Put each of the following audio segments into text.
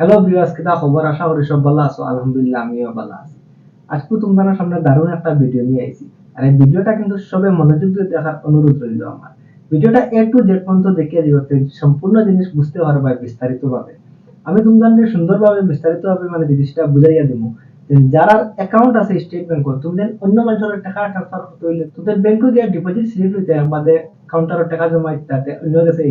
Hello viewers কিতা খবর আশা করি সব ভালো আছো। আলহামদুলিল্লাহ, আমিও ভালো আছি। আজকে তোমাদের সামনে দারুণ একটা ভিডিও নিয়ে আইছি। আর এই ভিডিওটা কিন্তু সবে মনোযোগ দিয়ে দেখার অনুরোধ রইল আমার। ভিডিওটা এ টু জেড পর্যন্ত দেখিয়ে দিতে সম্পূর্ণ জিনিস বুঝতে পারবে বিস্তারিত ভাবে আমি তোমাদের সুন্দরভাবে বিস্তারিত ভাবে মানে জিনিসটা বুঝাইয়া দিব যারা অ্যাকাউন্ট আছে স্টেট ব্যাংকত তুমি অন্য মানুষের টাকা ট্রান্সফার করতে হইলে, তোদের ব্যাংকে গিয়ে ডিপোজিট স্লিপ হইতে বাদে কাউন্টারে টাকা জমা ইত্যাদি অন্য কাছে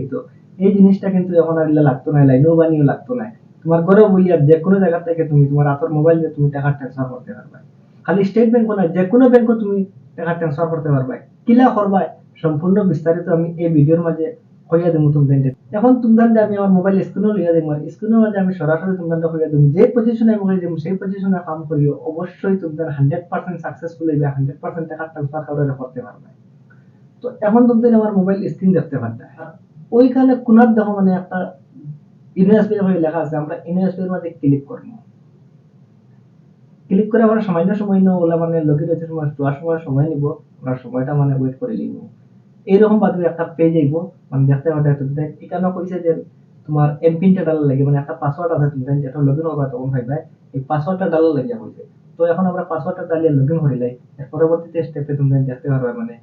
এই জিনিসটা কিন্তু এখন আর লাগতো না লাইনও বানিও লাগতো না। তোমার ঘরে বইয়া যে কোনো জায়গা থেকে তুমি তোমার হাতের মোবাইল দিয়ে তুমি টাকা ট্রান্সফার করতে পারবে খালি স্টেট ব্যাংক না যে কোনো ব্যাংকও তুমি টাকা ট্রান্সফার করতে পারবে কিলা করবা সম্পূর্ণ বিস্তারিত আমি এই ভিডিওর মাঝে কইয়া দেবো তোমাদের এখন তোমাদের আমি আমার মোবাইল স্ক্রিনও লইয়া দেবো স্ক্রিনের মাঝে আমি সরাসরি তোমাদের কইয়া দেবো যে পজিশনে আমি কইয়া দেবো সেই পজিশনে কাম করিও, অবশ্যই তোমাদের হান্ড্রেড পার্সেন্ট সাকসেসফুল হইবে হান্ড্রেড পার্সেন্ট টাকা ট্রান্সফার করে করতে পারবে। তো এখন তোমাদের আমার মোবাইল স্ক্রিন দেখতে পারবে। ওইখানে কোনার দেখো মানে একটা ইউনিভার্সিটি হয়ে লেখা আছে, আমরা মধ্যে ক্লিক ক্লিক করে আমরা সামান্য সময় ওগুলা মানে হচ্ছে সময় তোয়ার সময় সময় নিব, আমরা সময়টা মানে ওয়েট করে নিব। এইরকম বাদে একটা পেজ মানে দেখতে একটা কইছে যে তোমার এমপিনটা ডালা লাগে মানে একটা পাসওয়ার্ড আছে তুমি যেটা লগইন হবে তখন ভাইবা এই পাসওয়ার্ডটা ডালা লাগে তো এখন আমরা পাসওয়ার্ডটা ডালিয়ে লগইন করিলাই এর পরবর্তীতে স্টেপে তুমি দেখতে পারবে মানে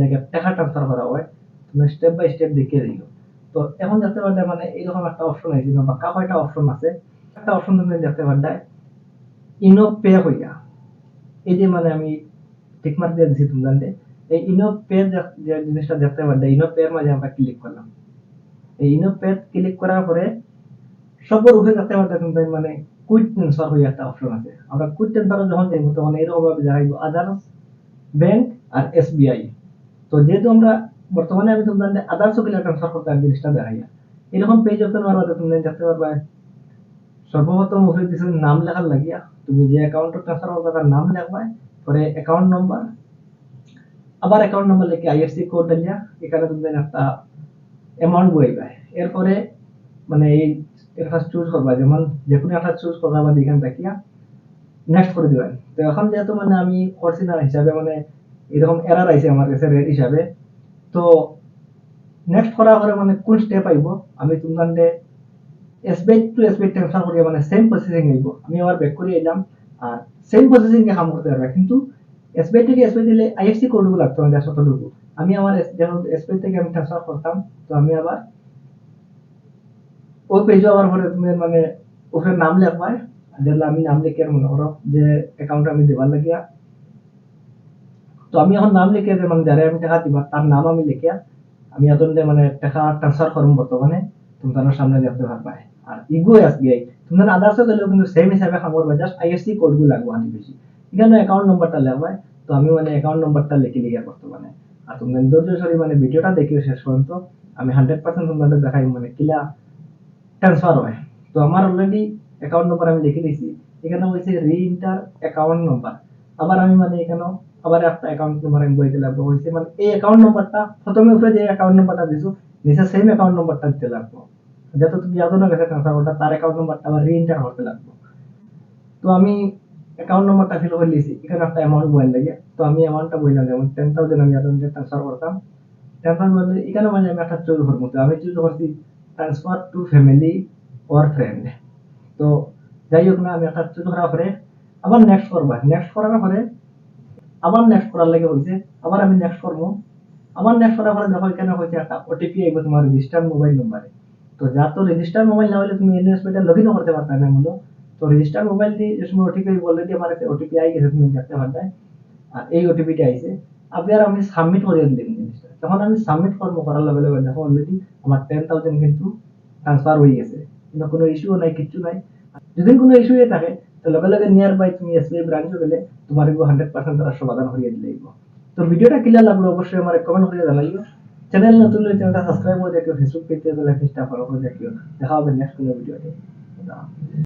লাগে টাকা ট্রান্সফার করা হয়, তুমি স্টেপ বাই স্টেপ দেখিয়ে দিও তো এখন দেখতে পারবে মানে এইরকম একটা অপশন আছে বা কা কয়টা অপশন আছে। একটা অপশন তুমি দেখতে পারবে ইনো পে হইয়া। এই যে মানে আমি টিক মার্ক দিয়ে দিছি তোমাদের এই ইনো পে যে জিনিসটা দেখতে পারবে ইনো পে এর মাঝে আমরা ক্লিক করলাম। এই ইনো পে ক্লিক করার পরে সবর উপরে দেখতে পারবে তুমি মানে কুইক ট্রান্সফার হয়ে একটা অপশন আছে। আমরা কুইট ট্রান্সফার যখন যাইব, তখন এরকম ভাবে দেখাইব, আদার্স ব্যাংক আর এসবিআই তো যেহেতু আমরা বর্তমানে আমি তোমাদের আদার্স কিলা ট্রান্সফার করতে জিনিসটা দেখাইয়া এরকম পেজ ওপেন হওয়ার তুমি দেখতে পারবে, সর্বপ্রথম উপরে কিছু নাম লেখার লাগিয়া। তুমি যে অ্যাকাউন্ট ট্রান্সফার করবে তার নাম লিখবা, পরে অ্যাকাউন্ট নম্বর আবার অ্যাকাউন্ট নম্বর লিখে আইএফসি কোড দিলিয়া এখানে তুমি একটা অ্যামাউন্ট বইবা। এরপরে মানে এই একটা চুজ করবা, যেমন যে কোনো একটা চুজ করবা বা এখান দেখিয়া নেক্সট করে দিবেন তো এখন যেহেতু মানে আমি করছি না হিসাবে মানে এরকম এরার আইছে আমার কাছে রেড হিসাবে তো নেক্সট করার পরে মানে কোন স্টেপ আইব আমি তোমাদের এসবিআই টু এসবিআই ট্রান্সফার করিয়া মানে সেম প্রসেসিং আইব আমি ব্যাক করে এলাম আর সেম প্রসেসিং এ কাম করতে পারবে কিন্তু এসবিআই থেকে এসবিআই দিলে আইএফসি কোডগুলো লাগতো আমাদের শতটুকু আমি আমার যেমন এসবিআই থেকে আমি ট্রান্সফার করতাম তো আমি আবার ওই পেজে আবার পরে তুমি মানে ওখানে নাম লেখবাই যেগুলো আমি নাম লিখে মনে করো যে অ্যাকাউন্ট আমি দেবার লাগিয়া। তো আমি এখন নাম লিখে যে মানে যারা আমি টাকা দিবা তার নাম আমি লিখে আমি এখন যে মানে টাকা ট্রান্সফার করব বর্তমানে তোমাদের সামনে দেখতে পারবা আর ইগো এসবিআই তোমাদের আদার্স গেলেও কিন্তু সেম হিসাবে খাবার বা জাস্ট আইএফসি কোডগুলো লাগবে অনেক বেশি এখানে অ্যাকাউন্ট নম্বরটা লাগবে। তো আমি মানে অ্যাকাউন্ট নম্বরটা লিখে লিখে বর্তমানে আর তোমাদের ধৈর্য সরি মানে ভিডিওটা দেখিও শেষ পর্যন্ত আমি হান্ড্রেড পার্সেন্ট তোমাদের দেখাই মানে কিলা ট্রান্সফার হয়। তো আমার অলরেডি অ্যাকাউন্ট নম্বর আমি লিখে দিয়েছি এখানে হয়েছে রিইন্টার অ্যাকাউন্ট নম্বর আবার আমি মানে এখানে আবার একটা অ্যাকাউন্ট নম্বর আমি বইতে লাগবো। হয়েছে মানে এই অ্যাকাউন্ট নম্বরটা প্রথমে উপরে যে অ্যাকাউন্ট নম্বরটা দিছো, নিচে সেম অ্যাকাউন্ট নম্বরটা দিতে লাগবো। যত তুমি ইয়াদনের কাছে ট্রান্সফার তার অ্যাকাউন্ট নম্বরটা আবার রিইন্টার করতে লাগবো। তো আমি অ্যাকাউন্ট নম্বরটা ফিল করে দিয়েছি এখানে একটা অ্যামাউন্ট বইল লাগে। তো আমি অ্যামাউন্টটা বইলাম, যেমন টেন থাউজেন্ড আমি ইয়াদন ট্রান্সফার করতাম। টেন থাউজেন্ড এখানে মানে আমি একটা চুজ করব। তো আমি চুজ করছি transfer to family or friend তো যাই হোক না, আমি একটা চুজ করার পরে আবার নেক্সট করবা। নেক্সট করার পরে আবার নেক্সট করার লাগে হয়েছে আবার আমি নেক্সট করব। আবার নেক্সট করার পরে দেখো এখানে হয়েছে একটা ওটিপি আইব তোমার রেজিস্টার মোবাইল নম্বরে তো যার তো রেজিস্টার মোবাইল না হলে তুমি এনএসপিটা লগ ইনও করতে পারতা না মূলত তো রেজিস্টার মোবাইল দিয়ে যে সময় ওটিপি অলরেডি আমার কাছে ওটিপি আই গেছে, তুমি দেখতে পারবে। আর এই ওটিপিটা আইছে। আর আমি সাবমিট করে দিলাম জিনিসটা। যখন আমি সাবমিট করব করার লগে লগে দেখো অলরেডি আমার টেন থাউজেন্ড কিন্তু ট্রান্সফার হয়ে গেছে। কোনো ইস্যু নাই, কিচ্ছু নাই। যদি কোনো ইস্যু থাকে তো লগে লগে নিয়ার বাই তুমি এসবিআই ব্রাঞ্চ গেলে তোমার হান্ড্রেড পার্সেন্ট তারা সমাধান করিয়ে দিলে তো ভিডিওটা ক্লিয়ার লাগল অবশ্যই আমার কমেন্ট করে জানাইও। চ্যানেল নতুন হলে চ্যানেলটা সাবস্ক্রাইব করে রাখিও ফেসবুক পেজে পেজটা ফলো করে দেখিও দেখা হবে নেক্সট কোনো ভিডিওতে